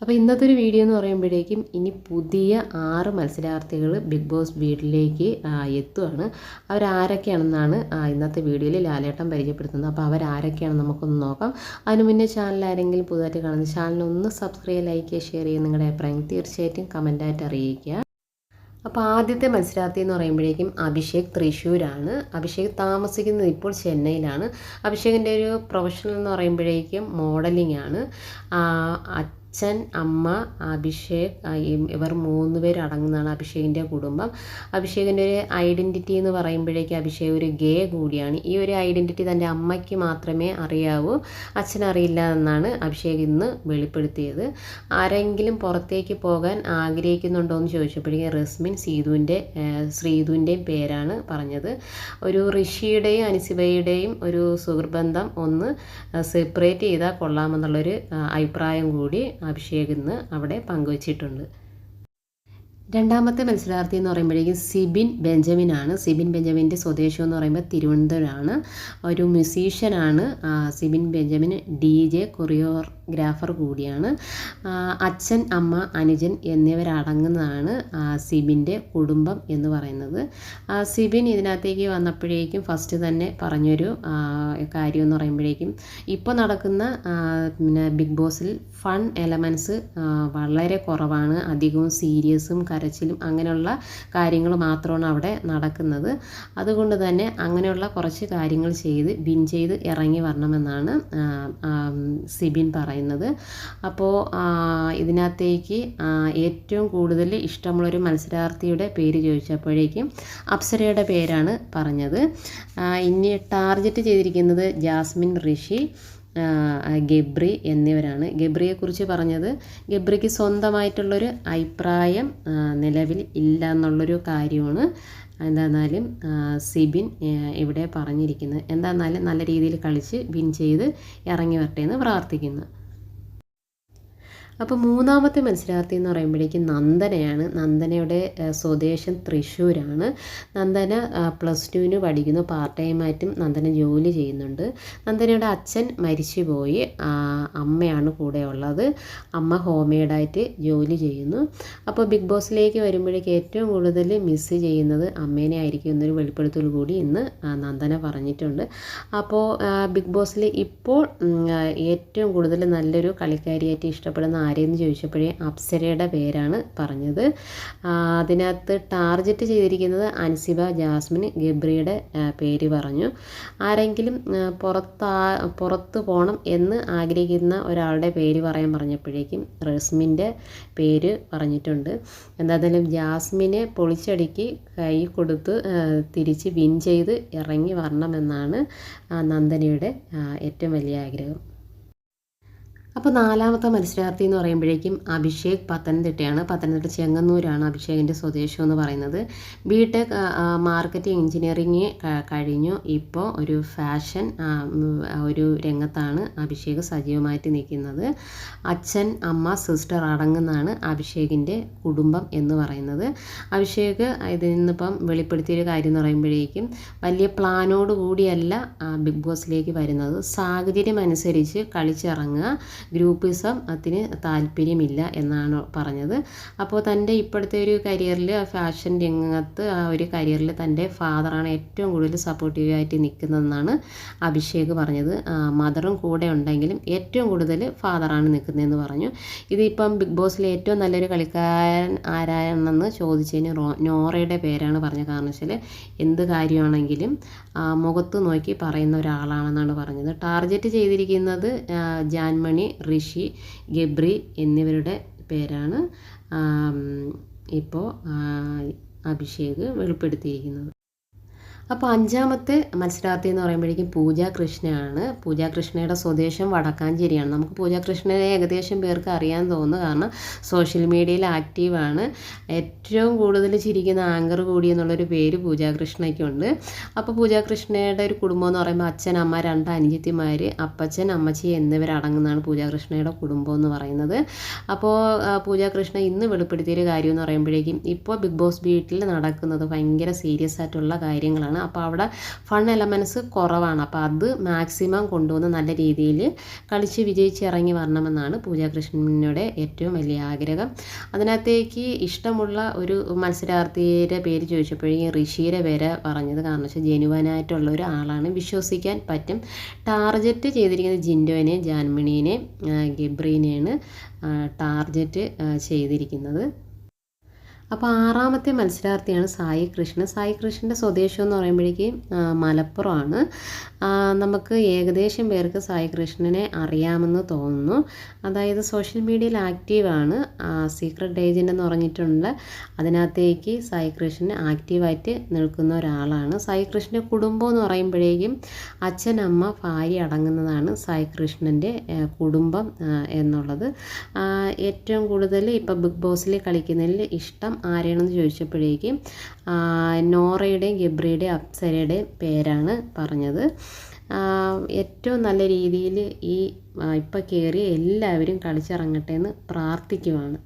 അപ്പോൾ ഇന്നത്തെ ഒരു വീഡിയോ എന്ന് പറയുമ്പോഴേക്കും ഇനി പുതിയ ആറ് മത്സരാർത്ഥികൾ ബിഗ് ബോസ് വീട്ടിലേക്ക് എത്തുകയാണ് അവരാരൊക്കെയാണെന്നാണ് ഇന്നത്തെ വീഡിയോയിൽ ലാലേട്ടൻ പരിചയപ്പെടുത്തുന്നത്. അപ്പോൾ അവരാരൊക്കെയാണെന്ന് നമുക്കൊന്ന് നോക്കാം. അതിന് മുന്നേ ചാനൽ ആരെങ്കിലും പുതുതായിട്ട് കാണുന്ന ചാനൽ ഒന്ന് സബ്സ്ക്രൈബ് ലൈക്ക് ഷെയർ ചെയ്യുക നിങ്ങളുടെ അഭിപ്രായം തീർച്ചയായിട്ടും കമന്റായിട്ട് അറിയിക്കുക. അപ്പോൾ ആദ്യത്തെ മത്സരാർത്ഥി എന്ന് പറയുമ്പോഴേക്കും അഭിഷേക് തൃശ്ശൂരാണ്. അഭിഷേക് താമസിക്കുന്നത് ഇപ്പോൾ ചെന്നൈയിലാണ്. അഭിഷേകിന്റെ ഒരു പ്രൊഫഷണൽ എന്ന് പറയുമ്പോഴേക്കും മോഡലിംഗ് ആണ്. അച്ഛൻ അമ്മ അഭിഷേക് ഇവർ മൂന്ന് പേര് അടങ്ങുന്നതാണ് അഭിഷേകിന്റെ കുടുംബം. അഭിഷേകിന്റെ ഒരു ഐഡന്റിറ്റി എന്ന് പറയുമ്പോഴേക്ക് അഭിഷേക് ഒരു ഗേ കൂടിയാണ്. ഈ ഒരു ഐഡന്റിറ്റി തന്റെ അമ്മയ്ക്ക് മാത്രമേ അറിയാവൂ. അച്ഛനറിയില്ല എന്നാണ് അഭിഷേക് ഇന്ന് വെളിപ്പെടുത്തിയത്. ആരെങ്കിലും പുറത്തേക്ക് പോകാൻ ആഗ്രഹിക്കുന്നുണ്ടോ എന്ന് ചോദിച്ചപ്പോഴേക്കും റസ്മിൻ സീതുവിന്റെ ശ്രീതുവിന്റെയും പേരാണ് പറഞ്ഞത്. ഒരു ഋഷിയുടെയും അനുസിബയുടെയും ഒരു സുഹൃബന്ധം ഒന്ന് സെപ്പറേറ്റ് ചെയ്താൽ കൊള്ളാമെന്നുള്ളൊരു അഭിപ്രായം കൂടി അഭിഷേക് അവിടെ പങ്കുവച്ചിട്ടുണ്ട്. രണ്ടാമത്തെ മത്സരാർത്ഥി എന്ന് പറയുമ്പോഴേക്കും സിബിൻ ബെഞ്ചമിൻ ആണ് സിബിൻ ബെഞ്ചമിന്റെ സ്വദേശം എന്ന് പറയുമ്പോൾ തിരുവനന്തപുരമാണ്. ഒരു മ്യൂസീഷ്യനാണ് Sibin Benjamin D J choreographer കൂടിയാണ്. അച്ഛൻ അമ്മ അനുജൻ എന്നിവരടങ്ങുന്നതാണ് സിബിന്റെ കുടുംബം എന്ന് പറയുന്നത്. സിബിൻ ഇതിനകത്തേക്ക് വന്നപ്പോഴേക്കും ഫസ്റ്റ് തന്നെ പറഞ്ഞൊരു കാര്യം എന്ന് പറയുമ്പോഴേക്കും ഇപ്പോൾ നടക്കുന്ന പിന്നെ ബിഗ് ബോസിൽ ഫൺ എലമെന്റ്സ് വളരെ കുറവാണ്. അധികവും സീരിയസും കരച്ചിലും അങ്ങനെയുള്ള കാര്യങ്ങൾ മാത്രമാണ് അവിടെ നടക്കുന്നത്. അതുകൊണ്ട് തന്നെ അങ്ങനെയുള്ള കുറച്ച് കാര്യങ്ങൾ ചെയ്ത് ബിൻ ചെയ്ത് ഇറങ്ങി വരണമെന്നാണ് സിബിൻ പറയുന്നത്. അപ്പോൾ ഇതിനകത്തേക്ക് ഏറ്റവും കൂടുതൽ ഇഷ്ടമുള്ളൊരു മത്സരാർത്ഥിയുടെ പേര് ചോദിച്ചപ്പോഴേക്കും അപ്സരയുടെ പേരാണ് പറഞ്ഞത്. ഇനി ടാർഗറ്റ് ചെയ്തിരിക്കുന്നത് ജാസ്മിൻ ഋഷി. ഗബ്രി എന്നിവരാണ്. ഗബ്രിയെക്കുറിച്ച് പറഞ്ഞത് ഗബ്രിക്ക് സ്വന്തമായിട്ടുള്ളൊരു അഭിപ്രായം നിലവിൽ ഇല്ല എന്നുള്ളൊരു കാര്യമാണ് എന്താന്നാലും സിബിൻ ഇവിടെ പറഞ്ഞിരിക്കുന്നത്. എന്താന്നാലും നല്ല രീതിയിൽ കളിച്ച് വിൻ ചെയ്ത് ഇറങ്ങി വരട്ടെ എന്ന് പ്രാർത്ഥിക്കുന്നു. അപ്പോൾ മൂന്നാമത്തെ മത്സരാർത്ഥി എന്ന് പറയുമ്പോഴേക്കും നന്ദനയാണ്. നന്ദനയുടെ സ്വദേശം തൃശ്ശൂരാണ്. നന്ദന പ്ലസ് ടുവിന് പഠിക്കുന്നു. പാർട്ട് ടൈമായിട്ടും നന്ദന ജോലി ചെയ്യുന്നുണ്ട്. നന്ദനയുടെ അച്ഛൻ മരിച്ചുപോയി. പോയി അമ്മയാണ് കൂടെ ഉള്ളത്. അമ്മ ഹോംമെയ്ഡായിട്ട് ജോലി ചെയ്യുന്നു. അപ്പോൾ ബിഗ് ബോസിലേക്ക് വരുമ്പോഴേക്കും ഏറ്റവും കൂടുതൽ മിസ്സ് ചെയ്യുന്നത് അമ്മേനെ ആയിരിക്കും എന്നൊരു വെളിപ്പെടുത്തൽ കൂടി ഇന്ന് നന്ദന പറഞ്ഞിട്ടുണ്ട്. അപ്പോൾ ബിഗ് ബോസിൽ ഇപ്പോൾ ഏറ്റവും കൂടുതൽ നല്ലൊരു കളിക്കാരിയായിട്ട് ഇഷ്ടപ്പെടുന്ന ആരെയെന്ന് ചോദിച്ചപ്പോഴേ അപ്സരയുടെ പേരാണ് പറഞ്ഞത്. അതിനകത്ത് ടാർഗറ്റ് ചെയ്തിരിക്കുന്നത് അൻസിബ ജാസ്മിൻ ഗബ്രിയുടെ പേര് പറഞ്ഞു. ആരെങ്കിലും പുറത്താ പുറത്ത് പോകണം എന്ന് ആഗ്രഹിക്കുന്ന ഒരാളുടെ പേര് പറയാൻ പറഞ്ഞപ്പോഴേക്കും റസ്മിന്റെ പേര് പറഞ്ഞിട്ടുണ്ട്. എന്തായാലും ജാസ്മിനെ പൊളിച്ചടുക്കി കൈ കൊടുത്ത് തിരിച്ച് വിൻ ചെയ്ത് ഇറങ്ങി വരണമെന്നാണ് നന്ദനയുടെ ഏറ്റവും വലിയ ആഗ്രഹം. അപ്പോൾ നാലാമത്തെ മത്സരാർത്ഥി എന്ന് പറയുമ്പോഴേക്കും അഭിഷേക് പത്തനംതിട്ടയാണ്. പത്തനംതിട്ട ചെങ്ങന്നൂരാണ് അഭിഷേകിന്റെ സ്വദേശം എന്ന് പറയുന്നത്. ബി ടെക് മാർക്കറ്റിംഗ് എഞ്ചിനീയറിങ് കഴിഞ്ഞു. ഇപ്പോൾ ഒരു ഫാഷൻ ഒരു രംഗത്താണ് അഭിഷേക് സജീവമായിട്ട് നിൽക്കുന്നത്. അച്ഛൻ അമ്മ സിസ്റ്റർ അടങ്ങുന്നതാണ് അഭിഷേകിന്റെ കുടുംബം എന്ന് പറയുന്നത്. അഭിഷേക് ഇതിൽ നിന്നിപ്പം വെളിപ്പെടുത്തിയൊരു കാര്യം എന്ന് പറയുമ്പോഴേക്കും വലിയ പ്ലാനോട് കൂടിയല്ല ബിഗ് ബോസിലേക്ക് വരുന്നത്. സാഹചര്യം അനുസരിച്ച് കളിച്ചിറങ്ങുക ഗ്രൂപ്പിസം അതിന് താല്പര്യമില്ല എന്നാണ് പറഞ്ഞത്. അപ്പോൾ തന്റെ ഇപ്പോഴത്തെ ഒരു കരിയറിൽ ഫാഷൻ രംഗത്ത് ആ ഒരു കരിയറിൽ തന്റെ ഫാദറാണ് ഏറ്റവും കൂടുതൽ സപ്പോർട്ടീവായിട്ട് നിൽക്കുന്നതെന്നാണ് അഭിഷേക് പറഞ്ഞത്. മദറും കൂടെ ഉണ്ടെങ്കിലും ഏറ്റവും കൂടുതൽ ഫാദറാണ് നിൽക്കുന്നതെന്ന് പറഞ്ഞു. ഇതിപ്പം ബിഗ് ബോസിലെ ഏറ്റവും നല്ലൊരു കളിക്കാരൻ ആരാണെന്ന് ചോദിച്ചതിന് നോറയുടെ പേരാണ് പറഞ്ഞത്. കാരണം വെച്ചാൽ എന്ത് കാര്യമാണെങ്കിലും മുഖത്ത് നോക്കി പറയുന്ന ഒരാളാണെന്നാണ് പറഞ്ഞത്. ടാർഗറ്റ് ചെയ്തിരിക്കുന്നത് ജാൻമണി ഋഷി ഗബ്രി എന്നിവരുടെ പേരാണ് ഇപ്പോൾ അഭിഷേക് വെളിപ്പെടുത്തിയിരിക്കുന്നത്. അപ്പോൾ അഞ്ചാമത്തെ മത്സരാർത്ഥി എന്ന് പറയുമ്പോഴേക്കും പൂജ കൃഷ്ണയാണ്. പൂജ കൃഷ്ണയുടെ സ്വദേശം വടക്കാഞ്ചേരിയാണ്. നമുക്ക് പൂജ കൃഷ്ണയെ ഏകദേശം പേർക്ക് അറിയാൻ തോന്നുന്നു. കാരണം സോഷ്യൽ മീഡിയയിൽ ആക്റ്റീവാണ്. ഏറ്റവും കൂടുതൽ ചിരിക്കുന്ന ആങ്കർ കൂടി എന്നുള്ളൊരു പേര് പൂജ കൃഷ്ണയ്ക്കുണ്ട്. അപ്പോൾ പൂജ കൃഷ്ണയുടെ ഒരു കുടുംബം എന്ന് പറയുമ്പോൾ അച്ഛൻ അമ്മ രണ്ട് അനുജത്തിമാർ അപ്പച്ചൻ അമ്മച്ചി എന്നിവരടങ്ങുന്നതാണ് പൂജ കൃഷ്ണയുടെ കുടുംബം എന്ന് പറയുന്നത്. അപ്പോൾ പൂജാകൃഷ്ണ പൂജ കൃഷ്ണ ഇന്ന് വെളിപ്പെടുത്തിയൊരു കാര്യം എന്ന് പറയുമ്പോഴേക്കും ഇപ്പോൾ ബിഗ് ബോസ് വീട്ടിൽ നടക്കുന്നത് ഭയങ്കര സീരിയസ് ആയിട്ടുള്ള കാര്യങ്ങളാണ്. അപ്പോൾ അവിടെ ഫൺ എലമെൻസ് കുറവാണ്. അപ്പോൾ അത് മാക്സിമം കൊണ്ടുവന്ന് നല്ല രീതിയിൽ കളിച്ച് വിജയിച്ച് ഇറങ്ങി വരണമെന്നാണ് പൂജാകൃഷ്ണനോടെ ഏറ്റവും വലിയ ആഗ്രഹം. അതിനകത്തേക്ക് ഇഷ്ടമുള്ള ഒരു മത്സരാർത്ഥിയുടെ പേര് ചോദിച്ചപ്പോഴേക്കും ഋഷിയുടെ പേര് പറഞ്ഞത് കാരണം വെച്ചാൽ ജനുവനായിട്ടുള്ള ഒരാളാണ്. വിശ്വസിക്കാൻ പറ്റും. ടാർജറ്റ് ചെയ്തിരിക്കുന്നത് ജിൻഡോനെ ജാൻമണീനെ ഗബ്രീനെയാണ് ടാർജറ്റ് ചെയ്തിരിക്കുന്നത്. അപ്പോൾ ആറാമത്തെ മത്സരാർത്ഥിയാണ് സായി കൃഷ്ണ സായി കൃഷ്ണന്റെ സ്വദേശം എന്ന് പറയുമ്പോഴേക്കും മലപ്പുറമാണ്. നമുക്ക് ഏകദേശം പേർക്ക് സായി കൃഷ്ണനെ അറിയാമെന്ന് തോന്നുന്നു. അതായത് സോഷ്യൽ മീഡിയയിൽ ആക്റ്റീവാണ് സീക്രട്ട് ഏജന്റ് എന്ന് പറഞ്ഞിട്ടുണ്ട്. അതിനകത്തേക്ക് സായി കൃഷ്ണൻ ആക്റ്റീവായിട്ട് നിൽക്കുന്ന ഒരാളാണ്. സായി കൃഷ്ണന്റെ കുടുംബം എന്ന് പറയുമ്പോഴേക്കും അച്ഛൻ അമ്മ ഭാര്യ അടങ്ങുന്നതാണ് സായി കൃഷ്ണന്റെ കുടുംബം എന്നുള്ളത്. ഏറ്റവും കൂടുതൽ ഇപ്പോൾ ബിഗ് ബോസിൽ കളിക്കുന്നതിൽ ഇഷ്ടം ആരെയാണെന്ന് ചോദിച്ചപ്പോഴേക്കും നോറയുടെയും ഗബ്രിയുടെയും അപ്സരയുടെയും പേരാണ് പറഞ്ഞത്. ഏറ്റവും നല്ല രീതിയിൽ ഈ ഇപ്പം കയറി എല്ലാവരും കളിച്ചിറങ്ങട്ടെ എന്ന് പ്രാർത്ഥിക്കുവാണ്.